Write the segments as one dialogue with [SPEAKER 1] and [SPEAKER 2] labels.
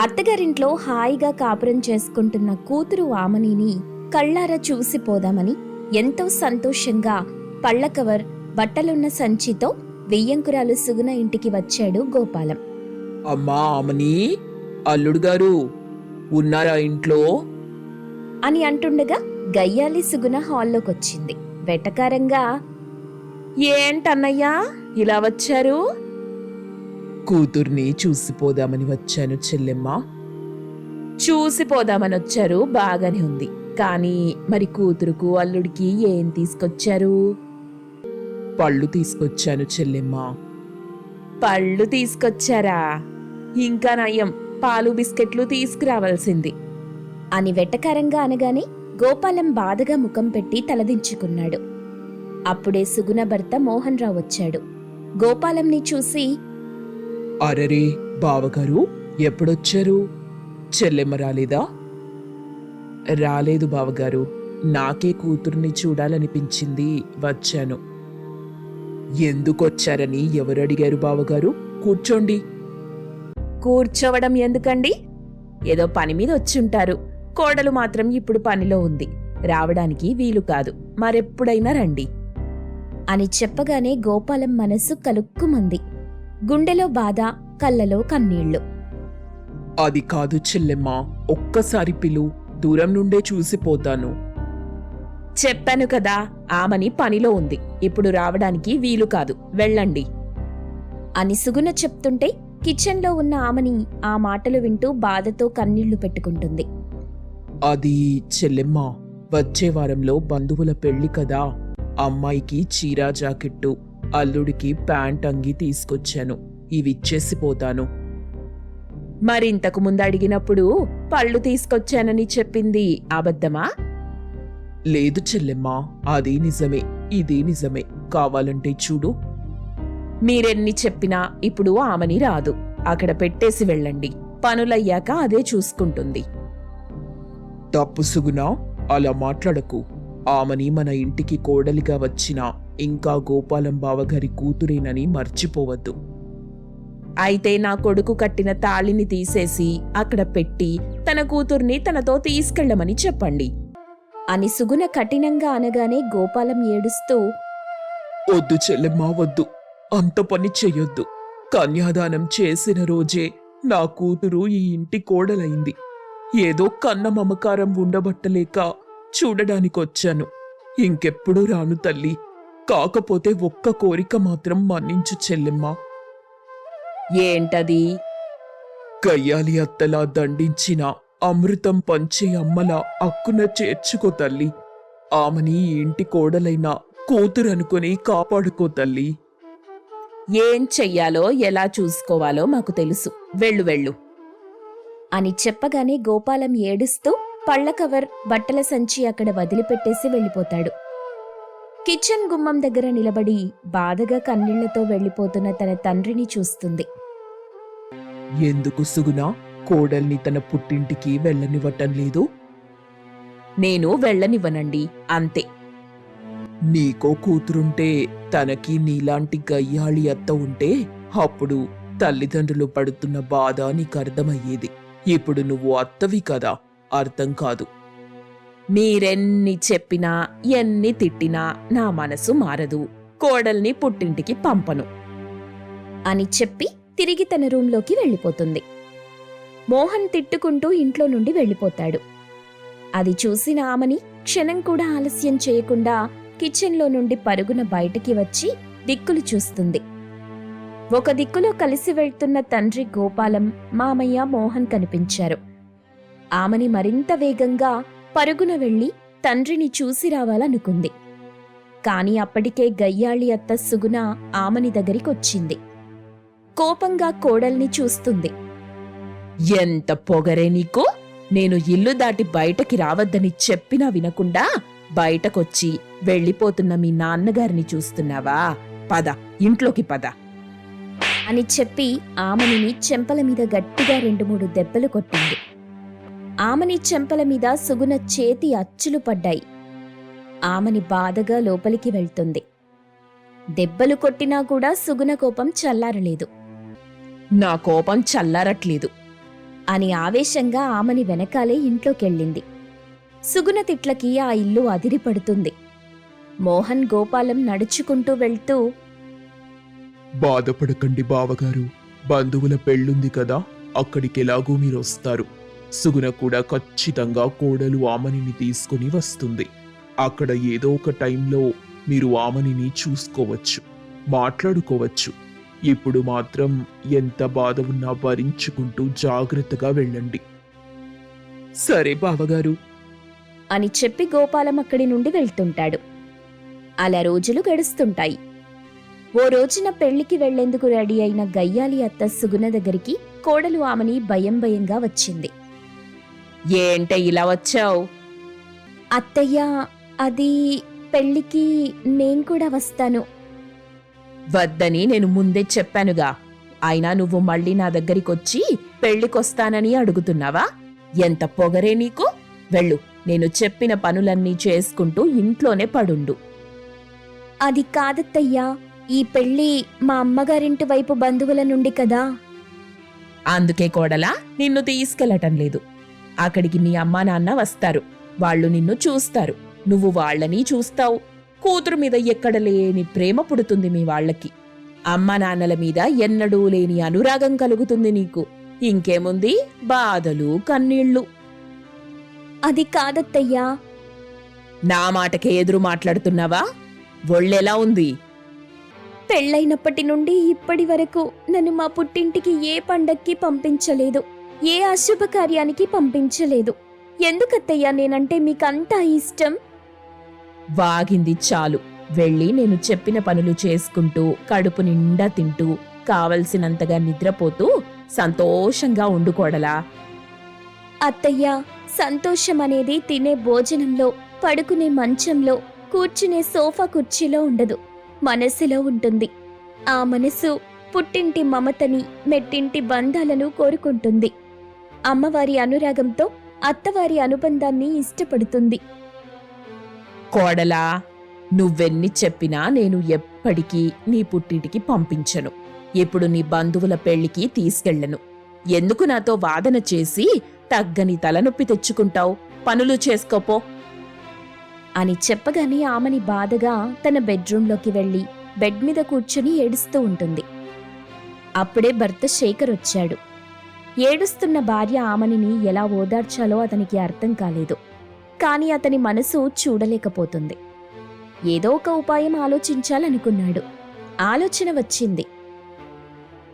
[SPEAKER 1] అత్తగారింట్లో హాయిగా కాపురం చేసుకుంటున్న కూతురు ఆమనిని కళ్ళారా చూసిపోదామని ఎంతో సంతోషంగా పళ్ళ కవర్ బట్టలున్న సంచితో వెయ్యంకురాలు సుగుణ ఇంటికి వచ్చాడు గోపాలం.
[SPEAKER 2] అమ్మా ఆమని అల్లుడు గారు ఉన్నారా ఇంట్లో?
[SPEAKER 1] అని అంటుండగా గయ్యాలి సుగుణ హాల్లోకొచ్చింది. వెటకారంగా ఏంటన్నయ్యా ఇలా వచ్చారు?
[SPEAKER 2] కూతుర్ని చూసిపోదామని వచ్చాను చెల్లెమ్మ.
[SPEAKER 1] చూసిపోదామని వచ్చారు బాగానే ఉంది. కానీ మరి కూతురుకు అల్లుడికి ఏం తీసుకొచ్చారు?
[SPEAKER 2] పళ్ళు తీసుకొచ్చాను చెల్లెమ్మ.
[SPEAKER 1] పళ్ళు తీసుకొచ్చారా? ఇంకా నయం పాలు బిస్కెట్లు తీసుకురావాల్సింది. అని వెటకారంగా అనగానే గోపాలం బాధగా ముఖం పెట్టి తలదించుకున్నాడు. అప్పుడే సుగుణ భర్త మోహన్ రావు వచ్చాడు. గోపాలంని చూసి
[SPEAKER 2] అరరే బావగారు ఎప్పుడొచ్చారు? చెల్లెమ్మ రాలేదా రాలేదు బావగారు నాకే కూతుర్ని చూడాలనిపించింది వచ్చాను. ఎందుకొచ్చారని ఎవరు అడిగారు బావగారు? కూర్చోండి.
[SPEAKER 1] కూర్చోవడం ఎందుకండి? ఏదో పని మీద వచ్చుంటారు. కోడలు మాత్రం ఇప్పుడు పనిలో ఉంది. రావడానికి వీలు కాదు. మరెప్పుడైనా రండి. అని చెప్పగానే గోపాలం మనస్సు కలుక్కుమంది. గుండెలో బాధ కళ్ళలో కన్నీళ్ళు.
[SPEAKER 2] అది కాదు చెల్లెమ్మ ఒక్కసారి పిలు దూరం నుండే చూసిపోతాను
[SPEAKER 1] చెప్పాను కదా ఆమని పనిలో ఉంది. ఇప్పుడు రావడానికి వీలు కాదు. వెళ్ళండి. అని సుగుణ చెప్తుంటే కిచెన్లో ఉన్న ఆమని ఆ మాటలు వింటూ బాధతో కన్నీళ్ళు పెట్టుకుంటుంది.
[SPEAKER 2] అది చెల్లెమ్మ వచ్చే వారంలో బంధువుల పెళ్ళి కదా. అమ్మాయికి చీరా జాకెట్టు అల్లుడికి ప్యాంట్ అంగి తీసుకొచ్చాను. ఇవిచ్చేసిపోతాను.
[SPEAKER 1] మరింతకు ముందు అడిగినప్పుడు పళ్ళు తీసుకొచ్చానని చెప్పింది అబద్ధమా?
[SPEAKER 2] లేదు చెల్లెమ్మ అది నిజమే ఇది నిజమే. కావాలంటే చూడు.
[SPEAKER 1] మీరెన్ని చెప్పినా ఇప్పుడు ఆమని రాదు. అక్కడ పెట్టేసి వెళ్ళండి. పనులయ్యాక అదే చూసుకుంటుంది.
[SPEAKER 2] తప్పు సుగునా అలా మాట్లాడకు. ఆమెని మన ఇంటికి కోడలిగా వచ్చిన ఇంకా గోపాలం బావగారి కూతురేనని మర్చిపోవద్దు.
[SPEAKER 1] అయితే నా కొడుకు కట్టిన తాళిని తీసేసి అక్కడ పెట్టి తన కూతుర్ని తనతో తీసుకెళ్ళమని చెప్పండి. అని సుగుణ కఠినంగా అనగానే గోపాలం ఏడుస్తూ
[SPEAKER 2] వద్దు చెల్లెమ్మ వద్దు. అంత పని చెయ్యొద్దు. కన్యాదానం చేసిన రోజే నా కూతురు ఈ ఇంటి కోడలైంది. ఏదో కన్న మమకారం ఉండబట్టలేక చూడడానికొచ్చాను. ఇంకెప్పుడు రాను తల్లి. కాకపోతే ఒక్క కోరిక మాత్రం మన్నించు చెల్లెమ్మ.
[SPEAKER 1] ఏంటది?
[SPEAKER 2] కయ్యాలి అత్తలా దండించిన అమృతం పంచే అమ్మలా అక్కున చేర్చుకో తల్లి. ఆమెని ఇంటి కోడలైన కూతురనుకొని కాపాడుకో తల్లి.
[SPEAKER 1] ఏం చెయ్యాలో ఎలా చూసుకోవాలో మాకు తెలుసు. వెళ్ళు వెళ్ళు. అని చెప్పగానే గోపాలం ఏడుస్తూ పళ్ళ కవర్ బట్టల సంచి అక్కడ వదిలిపెట్టేసి వెళ్ళిపోతాడు. కిచెన్ గుమ్మం దగ్గర నిలబడి బాధగా కన్నీళ్ళతో వెళ్ళిపోతున్న తన తండ్రిని చూస్తుంది.
[SPEAKER 2] ఎందుకు సుగునా కోడల్ని తన పుట్టింటికి వెళ్ళనివ్వటం లేదు?
[SPEAKER 1] నేను వెళ్ళనివ్వనండి అంతే.
[SPEAKER 2] నీకో కూతురుంటే తనకి నీలాంటి గయ్యాళి అత్త ఉంటే అప్పుడు తల్లిదండ్రులు పడుతున్న బాధ నీకు అర్థమయ్యేది ఇప్పుడు నువ్వు అత్తవి కదా అర్థం కాదు.
[SPEAKER 1] మీరెన్ని చెప్పినా ఎన్ని తిట్టినా నా మనసు మారదు. కోడల్ని పుట్టింటికి పంపను. అని చెప్పి తిరిగి తన రూంలోకి వెళ్ళిపోతుంది. మోహన్ తిట్టుకుంటూ ఇంట్లో నుండి వెళ్ళిపోతాడు. అది చూసిన ఆమెని క్షణం కూడా ఆలస్యం చేయకుండా కిచెన్లో నుండి పరుగున బయటికి వచ్చి దిక్కులు చూస్తుంది. ఒక దిక్కులో కలిసి వెళ్తున్న తండ్రి గోపాలం మామయ్య మోహన్ కనిపించారు. ఆమెని మరింత వేగంగా పరుగున వెళ్ళి తండ్రిని చూసి రావాలనుకుంది. కాని అప్పటికే గయ్యాళి అత్త సుగుణ ఆమెని దగ్గరికొచ్చింది. కోపంగా కోడల్ని చూస్తుంది. ఎంత పొగరే నీకు? నేను ఇల్లు దాటి బయటకి రావద్దని చెప్పినా వినకుండా బయటకొచ్చి వెళ్ళిపోతున్న మీ నాన్నగారిని చూస్తున్నావా? పద ఇంట్లోకి పద. అని చెప్పి ఆమెని చెంపల మీద గట్టిగా రెండు మూడు దెబ్బలు కొట్టింది. ఆమెని చెంపల మీద సుగుణ చేతి అచ్చులు పడ్డాయి. ఆమెని బాధగా లోపలికి వెళ్తుంది. దెబ్బలు కొట్టినా కూడా సుగుణ కోపం చల్లారలేదు. నా కోపం చల్లారట్లేదు అని ఆవేశంగా ఆమెని వెనకాలే ఇంట్లోకెళ్ళింది. సుగుణ తిట్లకి ఆ ఇల్లు అదిరిపడుతుంది. మోహన్ గోపాలం నడుచుకుంటూ వెళ్తూ
[SPEAKER 2] బాధపడకండి బావగారు బంధువుల పెళ్ళుంది కదా అక్కడికి ఎలాగూ మీరు వస్తారు సుగుణ కూడా ఖచ్చితంగా కోడలు ఆమనిని తీసుకుని వస్తుంది. అక్కడ ఏదో ఒక టైంలో మీరు ఆమనిని చూసుకోవచ్చు మాట్లాడుకోవచ్చు. ఇప్పుడు మాత్రం ఎంత బాధ ఉన్నా భరించుకుంటూ జాగ్రత్తగా వెళ్ళండి. సరే బావగారు.
[SPEAKER 1] అని చెప్పి గోపాలం అక్కడి నుండి వెళ్తుంటాడు. అలా రోజులు గడుస్తుంటాయి. ఓ రోజున పెళ్ళికి వెళ్ళేందుకు రెడీ అయిన గయ్యాలి అత్త సుగుణ దగ్గరికి కోడలు ఆమెని భయం భయంగా వచ్చింది.
[SPEAKER 3] ఏంటే ఇలా వచ్చావు?
[SPEAKER 1] అత్తయ్య అది పెళ్ళికి నేను కూడా వస్తాను.
[SPEAKER 3] వద్దని నేను ముందే చెప్పానుగా. అయినా నువ్వు మళ్ళీ నా దగ్గరికొచ్చి పెళ్ళికొస్తానని అడుగుతున్నావా? ఎంత పొగరే నీకు? వెళ్ళు నేను చెప్పిన పనులన్నీ చేసుకుంటూ ఇంట్లోనే పడుండు.
[SPEAKER 1] అది కాదత్తయ్యా ఈ పెళ్ళి మా అమ్మగారింటి వైపు బంధువుల నుండి కదా.
[SPEAKER 3] అందుకే కోడలా నిన్ను తీసుకెళ్ళటం లేదు. అక్కడికి మీ అమ్మా నాన్న వస్తారు. వాళ్ళు నిన్ను చూస్తారు. నువ్వు వాళ్ళని చూస్తావు. కూతురు మీద ఎక్కడ లేని ప్రేమ పుడుతుంది మీ వాళ్ళకి. అమ్మ నాన్నల మీద ఎన్నడూ లేని అనురాగం కలుగుతుంది నీకు. ఇంకేముంది? బాధలు కన్నీళ్ళు
[SPEAKER 1] అది కాదత్తయ్యా.
[SPEAKER 3] నా మాటకే ఎదురు మాట్లాడుతున్నావా? ఒళ్ళెలా ఉంది?
[SPEAKER 1] పెళ్ళైనప్పటి నుండి ఇప్పటి వరకు నన్ను మా పుట్టింటికి ఏ పండక్కి పంపించలేదు. ఏ అశుభ కార్యానికి పంపించలేదు. ఎందుకత్తయ్యా నేనంటే మీకంతా ఇష్టం?
[SPEAKER 3] వాగింది చాలు. వెళ్ళి నేను చెప్పిన పనులు చేసుకుంటూ కడుపు నిండా తింటూ కావలసినంతగా నిద్రపోతూ సంతోషంగా ఉండుకోడలా
[SPEAKER 1] అత్తయ్య సంతోషం అనేది తినే భోజనంలో పడుకునే మంచంలో కూర్చునే సోఫా కుర్చీలో ఉండదు. మనసులో ఉంటుంది. ఆ మనసు పుట్టింటి మమతని మెట్టింటి బంధాలను కోరుకుంటుంది. అమ్మవారి అనురాగంతో అత్తవారి అనుబంధాన్ని ఇష్టపడుతుంది.
[SPEAKER 3] కోడలా నువ్వెన్ని చెప్పినా నేను ఎప్పటికీ నీ పుట్టింటికి పంపించను. ఇప్పుడు నీ బంధువుల పెళ్ళికి తీసుకెళ్ళను. ఎందుకు నాతో వాదన చేసి తగ్గని తలనొప్పి తెచ్చుకుంటావు? పనులు చేసుకోపో.
[SPEAKER 1] అని చెప్పగానే ఆమెని బాధగా తన బెడ్రూంలోకి వెళ్ళి బెడ్ మీద కూర్చుని ఏడుస్తూ ఉంటుంది. అప్పుడే భర్త శేఖర్ వచ్చాడు ఏడుస్తున్న భార్య ఆమెనిని ఎలా ఓదార్చాలో అతనికి అర్థం కాలేదు. కాని అతని మనసు చూడలేకపోతుంది. ఏదో ఒక ఉపాయం ఆలోచించాలనుకున్నాడు. ఆలోచన వచ్చింది.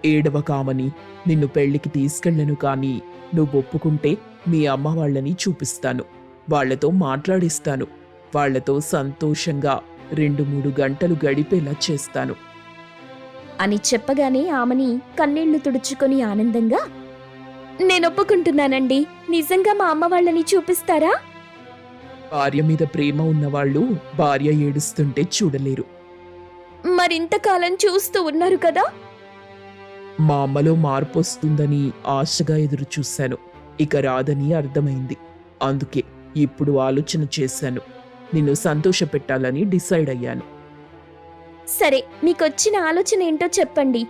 [SPEAKER 2] ఏడవ కామని నిన్ను పెళ్ళికి తీసుకెళ్ళను కానీ నువ్వు ఒప్పుకుంటే మీ అమ్మ వాళ్ళని చూపిస్తాను. వాళ్ళతో మాట్లాడిస్తాను. వాళ్ళతో సంతోషంగా రెండు మూడు గంటలు గడిపేలా చేస్తాను.
[SPEAKER 1] అని చెప్పగానే ఆమెని కన్నీళ్ళు తుడుచుకొని ఆనందంగా నేనొప్పుకుంటున్నానండి. నిజంగా మా అమ్మ వాళ్ళని చూపిస్తారా?
[SPEAKER 2] భార్య మీద ప్రేమ ఉన్నవాళ్ళు భార్య ఏడుస్తుంటే చూడలేరు.
[SPEAKER 1] మరింతకాలం చూస్తూ ఉన్నారు కదా?
[SPEAKER 2] మా అమ్మలో మార్పు వస్తుందని ఆశగా ఎదురు చూశాను ఇక రాదని అర్థమైంది. అందుకే ఇప్పుడు ఆలోచన చేశాను. నిన్ను సంతోషపెట్టాలని డిసైడ్ అయ్యాను.
[SPEAKER 1] సరే మీకొచ్చిన ఆలోచన ఏంటో చెప్పండి.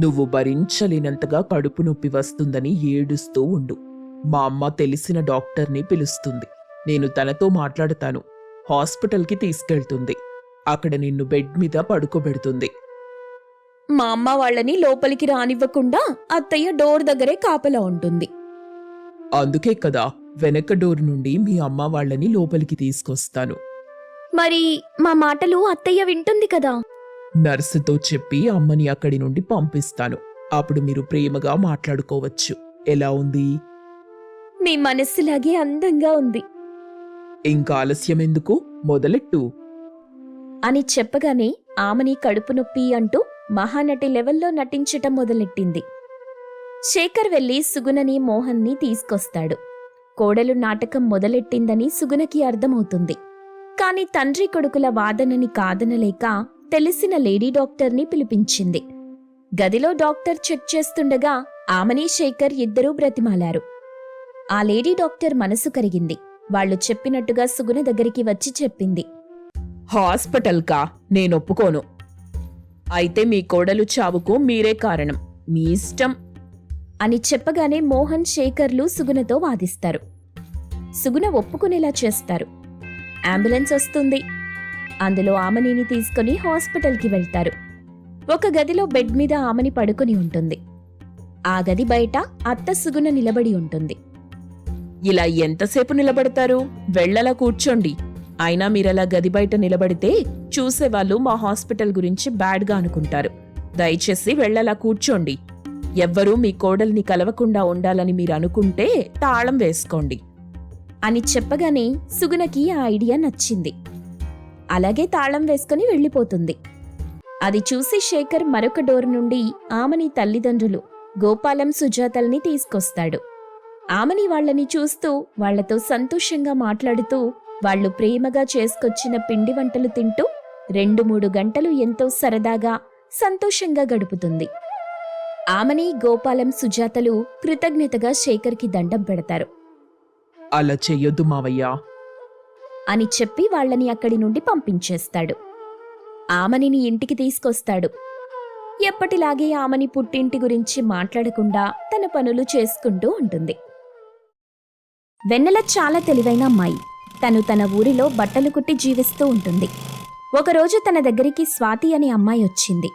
[SPEAKER 2] నువ్వు భరించలేనంతగా కడుపు నొప్పి వస్తుందని ఏడుస్తూ ఉండు. మా అమ్మ తెలిసిన డాక్టర్ని పిలుస్తుంది. నేను తనతో మాట్లాడతాను. హాస్పిటల్కి తీసుకెళ్తుంది. అక్కడ నిన్ను బెడ్ మీద పడుకోబెడుతుంది.
[SPEAKER 1] మా అమ్మ వాళ్ళని లోపలికి రానివ్వకుండా అత్తయ్య డోర్ దగ్గరే కాపలా ఉంటుంది.
[SPEAKER 2] అందుకే కదా వెనక డోర్ నుండి మీ అమ్మ వాళ్ళని లోపలికి తీసుకొస్తాను.
[SPEAKER 1] మరి మా మాటలు అత్తయ్య వింటుంది కదా?
[SPEAKER 2] నర్సుతో చెప్పి అమ్మని అక్కడి నుండి పంపిస్తాను. అప్పుడు మీరు ప్రేమగా మాట్లాడుకోవచ్చు. ఎలా ఉంది?
[SPEAKER 1] మీ మనస్సులాగే అందంగా ఉంది.
[SPEAKER 2] ఇంకా ఆలస్యం ఎందుకు? మొదలెట్టు.
[SPEAKER 1] అని చెప్పగానే ఆమెని కడుపు నొప్పి అంటూ మహానటి లెవెల్లో నటించటం మొదలెట్టింది. శేఖర్ వెళ్ళి సుగుణని మోహన్ని తీసుకొస్తాడు. కోడలు నాటకం మొదలెట్టిందని సుగుణకి అర్థమవుతుంది. కాని తండ్రి కొడుకుల వాదనని కాదనలేక తెలిసిన లేడీ డాక్టర్ని పిలిపించింది. గదిలో డాక్టర్ చెక్ చేస్తుండగా ఆమెని శేఖర్ ఇద్దరూ బ్రతిమాలారు. ఆ లేడీ డాక్టర్ మనసు కరిగింది. వాళ్ళు చెప్పినట్టుగా సుగుణ దగ్గరికి వచ్చి చెప్పింది.
[SPEAKER 3] హాస్పిటల్కా? నేనొప్పుకోను అయితే మీ కోడలు చావుకు మీరే కారణం. మీ ఇష్టం.
[SPEAKER 1] అని చెప్పగానే మోహన్ శేఖర్లు సుగుణతో వాదిస్తారు. సుగుణ ఒప్పుకునేలా చేస్తారు. అంబులెన్స్ వస్తుంది. అందులో ఆమనిని తీసుకుని హాస్పిటల్కి వెళ్తారు. ఒక గదిలో బెడ్ మీద ఆమని పడుకుని ఉంటుంది. ఆ గది బయట అత్త సుగుణ నిలబడి ఉంటుంది.
[SPEAKER 3] ఇలా ఎంతసేపు నిలబడతారు? వెళ్ళలా కూర్చోండి. అయినా మీరలా గది బయట నిలబడితే చూసేవాళ్ళు మా హాస్పిటల్ గురించి బ్యాడ్గా అనుకుంటారు. దయచేసి వెళ్ళలా కూర్చోండి. ఎవ్వరూ మీ కోడల్ని కలవకుండా ఉండాలని మీరు అనుకుంటే తాళం వేసుకోండి.
[SPEAKER 1] అని చెప్పగానే సుగుణకి ఆ ఐడియా నచ్చింది. అలాగే తాళం వేసుకుని వెళ్ళిపోతుంది. అది చూసి శేఖర్ మరొక డోర్ నుండి ఆమెని తల్లిదండ్రులు గోపాలం సుజాతల్ని తీసుకొస్తాడు. ఆమెని వాళ్ళని చూస్తూ వాళ్ళతో సంతోషంగా మాట్లాడుతూ వాళ్ళు ప్రేమగా చేసుకొచ్చిన పిండి వంటలు తింటూ రెండు మూడు గంటలు ఎంతో సరదాగా సంతోషంగా గడుపుతుంది. ఆమని గోపాలం సుజాతలు కృతజ్ఞతగా శేఖర్కి దండం పెడతారు.
[SPEAKER 2] అలా చెయ్యొద్దు మావయ్య.
[SPEAKER 1] అని చెప్పి వాళ్ళని అక్కడి నుండి పంపించేస్తాడు. ఆమెని ఇంటికి తీసుకొస్తాడు. ఎప్పటిలాగే ఆమెని పుట్టింటి గురించి మాట్లాడకుండా తన పనులు చేసుకుంటూ ఉంటుంది. వెన్నెల చాలా తెలివైన అమ్మాయి. తను తన ఊరిలో బట్టలు కుట్టి జీవిస్తూ ఉంటుంది. ఒకరోజు తన దగ్గరికి స్వాతి అనే అమ్మాయి వచ్చింది.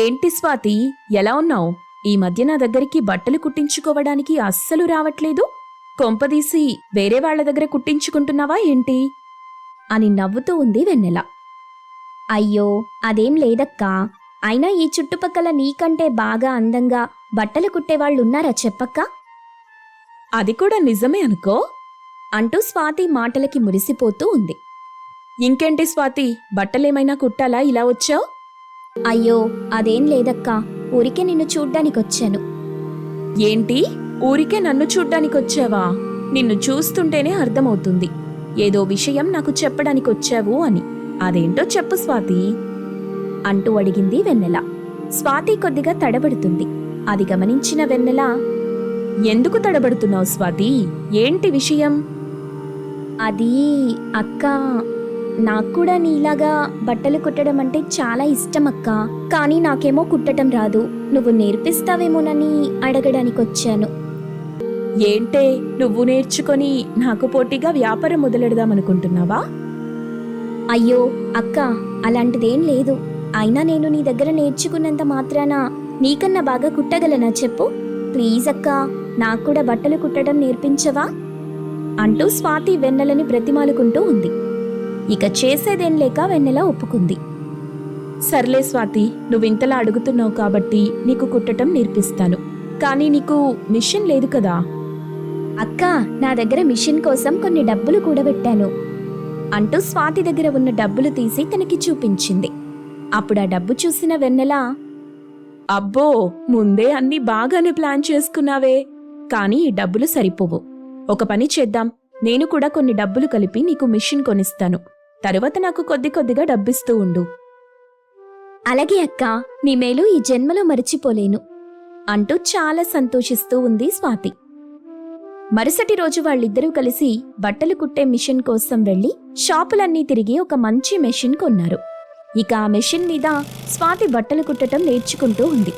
[SPEAKER 3] ఏంటి స్వాతి? ఎలా ఉన్నావు? ఈ మధ్య నా దగ్గరికి బట్టలు కుట్టించుకోవడానికి అస్సలు రావట్లేదు? కొంపదీసి వేరే వాళ్ళ దగ్గర కుట్టించుకుంటున్నావా ఏంటి?
[SPEAKER 1] అని నవ్వుతూ ఉంది వెన్నెల. అయ్యో అదేం లేదక్కా. అయినా ఈ చుట్టుపక్కల నీకంటే బాగా అందంగా బట్టలు కుట్టేవాళ్ళున్నారా చెప్పక్క?
[SPEAKER 3] అది కూడా నిజమే అనుకో
[SPEAKER 1] అంటూ స్వాతి మాటలకి మురిసిపోతూ ఉంది.
[SPEAKER 3] ఇంకేంటి స్వాతి బట్టలేమైనా కుట్టాలా ఇలా వచ్చావు?
[SPEAKER 1] అయ్యో అదేం లేదక్కా ఊరికే నిన్ను చూడ్డానికొచ్చాను.
[SPEAKER 3] ఏంటి? ఊరికే నన్ను చూడ్డానికొచ్చావా? నిన్ను చూస్తుంటేనే అర్థమవుతుంది. ఏదో విషయం నాకు చెప్పడానికి వచ్చావు అని. అదేంటో చెప్పు స్వాతి.
[SPEAKER 1] అంటూ అడిగింది వెన్నెల. స్వాతి కొద్దిగా తడబడుతుంది. అది గమనించిన వెన్నెల
[SPEAKER 3] ఎందుకు తడబడుతున్నావు స్వాతి? ఏంటి విషయం?
[SPEAKER 1] అది అక్క నాకు కూడా నీలాగా బట్టలు కుట్టడం అంటే చాలా ఇష్టం అక్క. కానీ నాకేమో కుట్టడం రాదు. నువ్వు నేర్పిస్తావేమోనని అడగడానికి వచ్చాను
[SPEAKER 3] ఏంటే నువ్వు నేర్చుకొని నాకు పోటీగా వ్యాపారం మొదలెడదామనుకుంటున్నావా
[SPEAKER 1] అయ్యో అక్క అలాంటిదేం లేదు. అయినా నేను నీ దగ్గర నేర్చుకున్నంత మాత్రాన నీకన్నా బాగా కుట్టగలనా చెప్పు? ప్లీజ్ అక్క నాకు కూడా బట్టలు కుట్టడం నేర్పించవా? అంటూ స్వాతి వెన్నెలని బ్రతిమాలుకుంటూ ఉంది. ఇక చేసేదేం లేక వెన్నెల ఒప్పుకుంది.
[SPEAKER 3] సర్లే స్వాతి నువ్వింతలా అడుగుతున్నావు కాబట్టి నీకు కుట్టటం నేర్పిస్తాను. కానీ నీకు మిషన్ లేదు కదా?
[SPEAKER 1] అక్క నా దగ్గర మిషన్ కోసం కొన్ని డబ్బులు కూడబెట్టాను. అంటూ స్వాతి దగ్గర ఉన్న డబ్బులు తీసి తనకి చూపించింది. అప్పుడు ఆ డబ్బు చూసిన వెన్నెల
[SPEAKER 3] అబ్బో ముందే అన్ని బాగానే ప్లాన్ చేసుకున్నావే. కానీ ఈ డబ్బులు సరిపోవు. ఒక పని చేద్దాం. నేను కూడా కొన్ని డబ్బులు కలిపి నీకు మిషన్ కొనిస్తాను. తరువాత నాకు కొద్ది కొద్దిగా డబ్బిస్తూ ఉండు.
[SPEAKER 1] అలాగే అక్క నీ మేలు ఈ జన్మలో మరిచిపోలేను. అంటూ చాలా సంతోషిస్తూ ఉంది స్వాతి. మరుసటి రోజు వాళ్ళిద్దరూ కలిసి బట్టలు కుట్టే మిషన్ కోసం వెళ్ళి షాపులన్నీ తిరిగి ఒక మంచి మెషిన్ కొన్నారు. ఇక ఆ మెషిన్ మీద స్వాతి బట్టలు కుట్టటం నేర్చుకుంటూ ఉంది.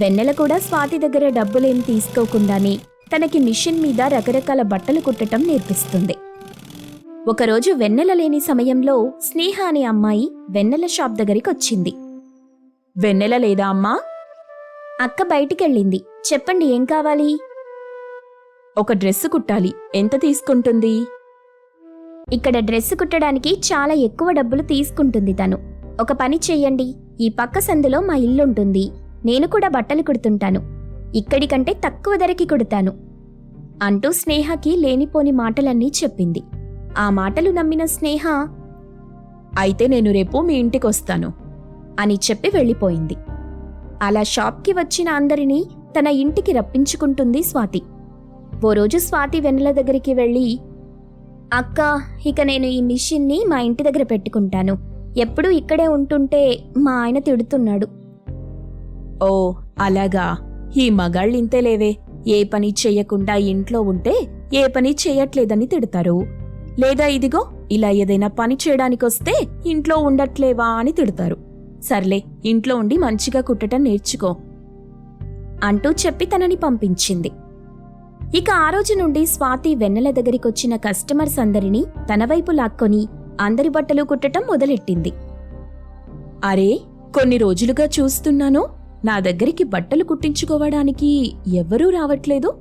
[SPEAKER 1] వెన్నెల కూడా స్వాతి దగ్గర డబ్బులేం తీసుకోకుండానే తనకి మిషన్ మీద రకరకాల బట్టలు కుట్టటం నేర్పిస్తుంది. ఒకరోజు వెన్నెల లేని సమయంలో స్నేహ అనే అమ్మాయి వెన్నెల షాప్ దగ్గరికి వచ్చింది.
[SPEAKER 3] వెన్నెల లేదా అమ్మా?
[SPEAKER 1] అక్క బయటికెళ్ళింది. చెప్పండి ఏం కావాలి?
[SPEAKER 3] ఒక డ్రెస్సు కుట్టాలి. ఎంత తీసుకుంటుంది?
[SPEAKER 1] ఇక్కడ డ్రెస్ కుట్టడానికి చాలా ఎక్కువ డబ్బులు తీసుకుంటుంది తను. ఒక పని చెయ్యండి ఈ పక్క సందులో మా ఇల్లుంటుంది. నేను కూడా బట్టలు కుడుతుంటాను. ఇక్కడికంటే తక్కువ ధరకి కుడతాను. అంటూ స్నేహకి లేనిపోని మాటలన్నీ చెప్పింది. ఆ మాటలు నమ్మిన స్నేహ
[SPEAKER 3] అయితే నేను రేపు మీ ఇంటికొస్తాను
[SPEAKER 1] అని చెప్పి వెళ్ళిపోయింది. అలా షాప్కి వచ్చిన అందరినీ తన ఇంటికి రప్పించుకుంటుంది స్వాతి. ఓ రోజు స్వాతి వెన్నెల దగ్గరికి వెళ్ళి అక్క ఇక నేను ఈ మిషన్ని మా ఇంటి దగ్గర పెట్టుకుంటాను. ఎప్పుడూ ఇక్కడే ఉంటుంటే మా ఆయన తిడుతున్నాడు.
[SPEAKER 3] ఓ అలాగా. ఈ మగాళ్ళింతే లేవే ఏ పని చెయ్యకుండా ఇంట్లో ఉంటే ఏ పని చేయట్లేదని తిడతారు. లేదా ఇదిగో ఇలా ఏదైనా పని చేయడానికొస్తే ఇంట్లో ఉండట్లేవా అని తిడతారు. సర్లే ఇంట్లో ఉండి మంచిగా కుట్టటం నేర్చుకో.
[SPEAKER 4] అంటూ చెప్పి తనని పంపించింది. ఇక ఆ రోజు నుండి స్వాతి వెన్నెల దగ్గరికొచ్చిన కస్టమర్స్ అందరినీ తన వైపు లాక్కొని అందరి బట్టలు కుట్టటం మొదలెట్టింది.
[SPEAKER 1] అరే కొన్ని రోజులుగా చూస్తున్నాను నా దగ్గరికి బట్టలు కుట్టించుకోవడానికి ఎవరూ రావట్లేదు.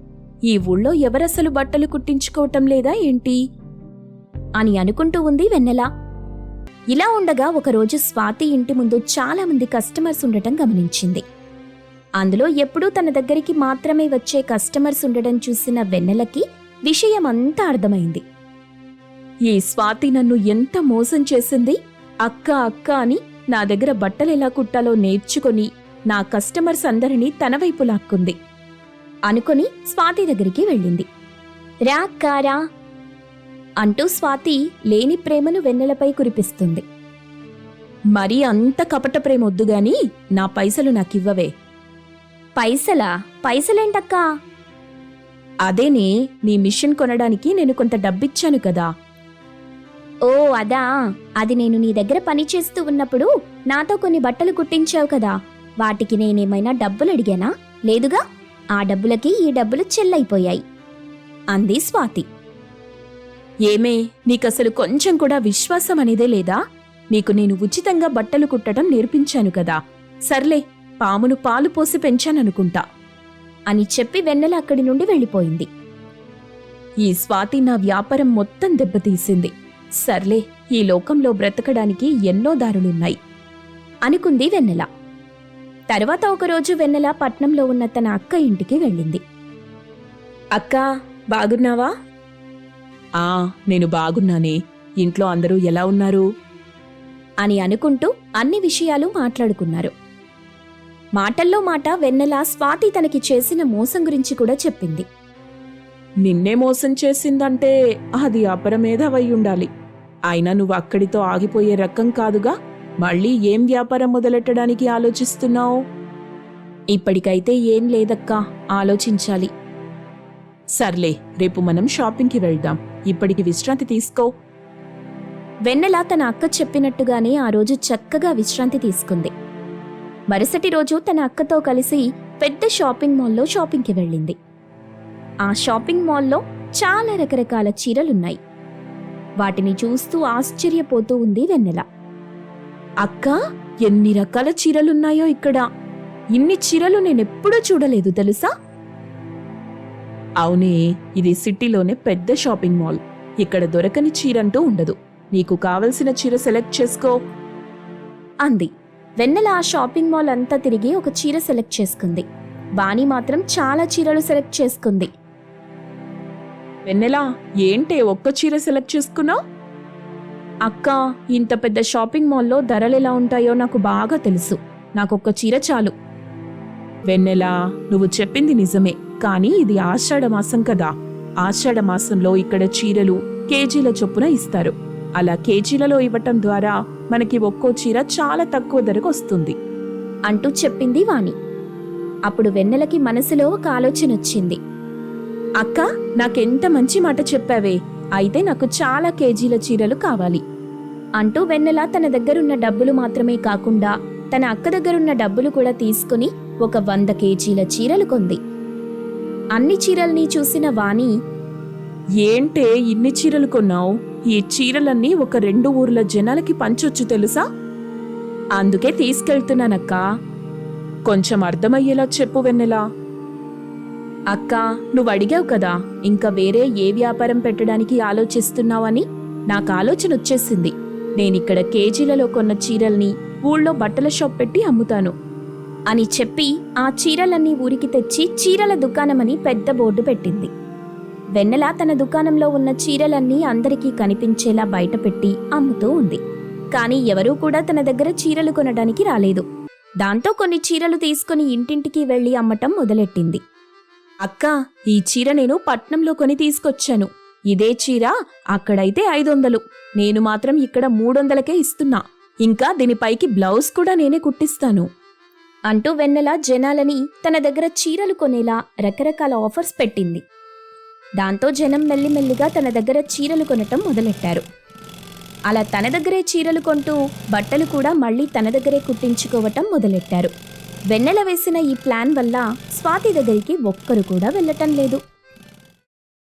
[SPEAKER 1] ఈ ఊళ్ళో ఎవరసలు బట్టలు కుట్టించుకోవటం లేదా ఏంటి?
[SPEAKER 4] అని అనుకుంటూ ఉంది వెన్నెల. ఇలా ఉండగా ఒకరోజు స్వాతి ఇంటి ముందు చాలామంది కస్టమర్స్ ఉండటం గమనించింది. అందులో ఎప్పుడూ తన దగ్గరికి మాత్రమే వచ్చే కస్టమర్స్ ఉండడం చూసిన వెన్నెలకి విషయమంతా అర్థమైంది.
[SPEAKER 1] ఈ స్వాతి నన్ను ఎంత మోసం చేసింది? అక్క అక్క అని నా దగ్గర బట్టలు ఎలా కుట్టాలో నేర్చుకొని నా కస్టమర్స్ అందరినీ తన వైపు లాక్కుంది.
[SPEAKER 4] అనుకొని స్వాతి దగ్గరికి వెళ్ళింది. రా కారా అంటూ స్వాతి లేని ప్రేమను వెన్నెలపై కురిపిస్తుంది.
[SPEAKER 1] మరీ అంత కపట ప్రేమొద్దుగాని నా పైసలు నాకివ్వవే.
[SPEAKER 4] పైసలా? పైసలేంటక్కా?
[SPEAKER 1] అదేనే నీ మిషన్ కొనడానికి నేను కొంత డబ్బిచ్చాను కదా.
[SPEAKER 4] ఓ అదా. అది నేను నీ దగ్గర పని చేస్తూ ఉన్నప్పుడు నాతో కొన్ని బట్టలు కుట్టించావు కదా. వాటికి నేనేమైనా డబ్బులు అడిగానా? లేదుగా? ఆ డబ్బులకి ఈ డబ్బులు చెల్లైపోయాయి. అంది స్వాతి.
[SPEAKER 1] ఏమే నీకసలు కొంచెం కూడా విశ్వాసం అనేదే లేదా? నీకు నేను ఉచితంగా బట్టలు కుట్టడం నేర్పించాను కదా. సర్లే పామును పాలు పోసి పెంచాననుకుంటా
[SPEAKER 4] అని చెప్పి వెన్నెల అక్కడి నుండి వెళ్ళిపోయింది.
[SPEAKER 1] ఈ స్వాతి నా వ్యాపారం మొత్తం దెబ్బతీసింది. సర్లే ఈ లోకంలో బ్రతకడానికి ఎన్నో దారులున్నాయి
[SPEAKER 4] అనుకుంది వెన్నెల. తర్వాత ఒకరోజు వెన్నెల పట్నంలో ఉన్న తన అక్క ఇంటికి వెళ్ళింది.
[SPEAKER 1] అక్క బాగున్నావా? ఆ నేను బాగున్నానే. ఇంట్లో అందరూ ఎలా ఉన్నారు?
[SPEAKER 4] అని అనుకుంటూ అన్ని విషయాలు మాట్లాడుకున్నారు. మాటల్లో మాట వెన్నెల స్వాతి తనకి చేసిన మోసం గురించి కూడా చెప్పింది.
[SPEAKER 1] నిన్నే మోసం చేసిందంటే అది అపరమేధవై ఉండాలి అయినా నువ్వు అక్కడితో ఆగిపోయే రకం కాదుగా? మళ్ళీ ఏం వ్యాపారం మొదలెట్టడానికి ఆలోచిస్తున్నావు? ఇప్పటికైతే ఏం లేదక్కా ఆలోచించాలి. సర్లే రేపు మనం షాపింగ్కి వెళ్దాం. ఇప్పటికి విశ్రాంతి తీసుకో.
[SPEAKER 4] వెన్నెల తన అక్క చెప్పినట్టుగానే ఆ రోజు చక్కగా విశ్రాంతి తీసుకుంది. మరుసటి రోజు తన అక్కతో కలిసి పెద్ద షాపింగ్ మాల్లో షాపింగ్కి వెళ్ళింది. ఆ షాపింగ్ మాల్లో చాలా రకరకాల చీరలున్నాయి. వాటిని చూస్తూ ఆశ్చర్యపోతూ ఉంది వెన్నెల.
[SPEAKER 1] అక్క ఎన్ని రకాల చీరలున్నాయో ఇక్కడ. ఇన్ని చీరలు నేనెప్పుడూ చూడలేదు తెలుసా? అవునే ఇది సిటీలోనే పెద్ద షాపింగ్ మాల్. ఇక్కడ దొరకని చీరంటూ ఉండదు. నీకు కావలసిన చీర సెలెక్ట్ చేసుకో.
[SPEAKER 4] అంది. వెన్నెల ఆ షాపింగ్ మాల్ అంతా తిరిగి ఒక చీర సెలెక్ట్ చేసుకుంది. వాణి మాత్రం చాలా చీరలు సెలెక్ట్ చేసుకుంది.
[SPEAKER 1] వెన్నెలా ఏంటే ఒక్క చీర సెలెక్ట్ చేసుకున్నావు? అక్క ఇంత పెద్ద షాపింగ్ మాల్లో ధరలు ఎలా ఉంటాయో నాకు బాగా తెలుసు. నాకొక్క చీర చాలు. వెన్నెలా నువ్వు చెప్పింది నిజమే కానీ ఇది ఆషాఢ మాసం కదా. ఆషాఢ మాసంలో ఇక్కడ చీరలు కేజీల చొప్పున ఇస్తారు. అలా కేజీలలో ఇవ్వటం ద్వారా మనకి ఒక్కో చీర చాలా తక్కువ ధరకు వస్తుంది.
[SPEAKER 4] అంటూ చెప్పింది వాణి. అప్పుడు వెన్నెలకి మనసులో ఒక ఆలోచన వచ్చింది.
[SPEAKER 1] అక్క నాకెంత మంచి మాట చెప్పావే. అయితే నాకు చాలా కేజీల చీరలు కావాలి.
[SPEAKER 4] అంటూ వెన్నెల తన దగ్గరున్న డబ్బులు మాత్రమే కాకుండా తన అక్క దగ్గరున్న డబ్బులు కూడా తీసుకుని ఒక వంద కేజీల చీరలు కొంది. అన్ని చీరల్ని చూసిన వాణి
[SPEAKER 1] ఏంటే ఇన్ని చీరలు కొన్నావు? ఈ చీరలన్నీ ఒక రెండు ఊర్ల జనాలకి పంచొచ్చు తెలుసా? అందుకే తీసుకెళ్తున్నానక్కా. కొంచెం అర్థమయ్యేలా చెప్పు వెన్నెలా. అక్క నువ్వు అడిగావు కదా ఇంకా వేరే ఏ వ్యాపారం పెట్టడానికి ఆలోచిస్తున్నావని? నాకు ఆలోచన వచ్చేసింది. నేనిక్కడ కేజీలలో కొన్న చీరల్ని ఊళ్ళో బట్టల షాప్ పెట్టి అమ్ముతాను.
[SPEAKER 4] అని చెప్పి ఆ చీరలన్నీ ఊరికి తెచ్చి చీరల దుకాణమని పెద్ద బోర్డు పెట్టింది. వెన్నెల తన దుకాణంలో ఉన్న చీరలన్నీ అందరికీ కనిపించేలా బయటపెట్టి అమ్ముతూ ఉంది. కానీ ఎవరూ కూడా తన దగ్గర చీరలు కొనడానికి రాలేదు. దాంతో కొన్ని చీరలు తీసుకుని ఇంటింటికి వెళ్ళి అమ్మటం మొదలెట్టింది.
[SPEAKER 1] అక్క ఈ చీర నేను పట్నంలో కొని తీసుకొచ్చాను. ఇదే చీర అక్కడైతే ఐదొందలు. నేను మాత్రం ఇక్కడ మూడొందలకే ఇస్తున్నా. ఇంకా దీనిపైకి బ్లౌజ్ కూడా నేనే కుట్టిస్తాను.
[SPEAKER 4] అంటూ వెన్నెల జనాలని తన దగ్గర చీరలు కొనేలా రకరకాల ఆఫర్స్ పెట్టింది. దాంతో జనం మెల్లిమెల్లిగా తన దగ్గర చీరలు కొనటం మొదలెట్టారు. అలా తన దగ్గరే చీరలు కొంటూ బట్టలు కూడా మళ్ళీ తన దగ్గరే కుట్టించుకోవటం మొదలెట్టారు.
[SPEAKER 1] వెన్నెల వేసిన ఈ ప్లాన్ వల్ల స్వాతి దగ్గరికి ఒక్కరు కూడా వెళ్ళటం లేదు.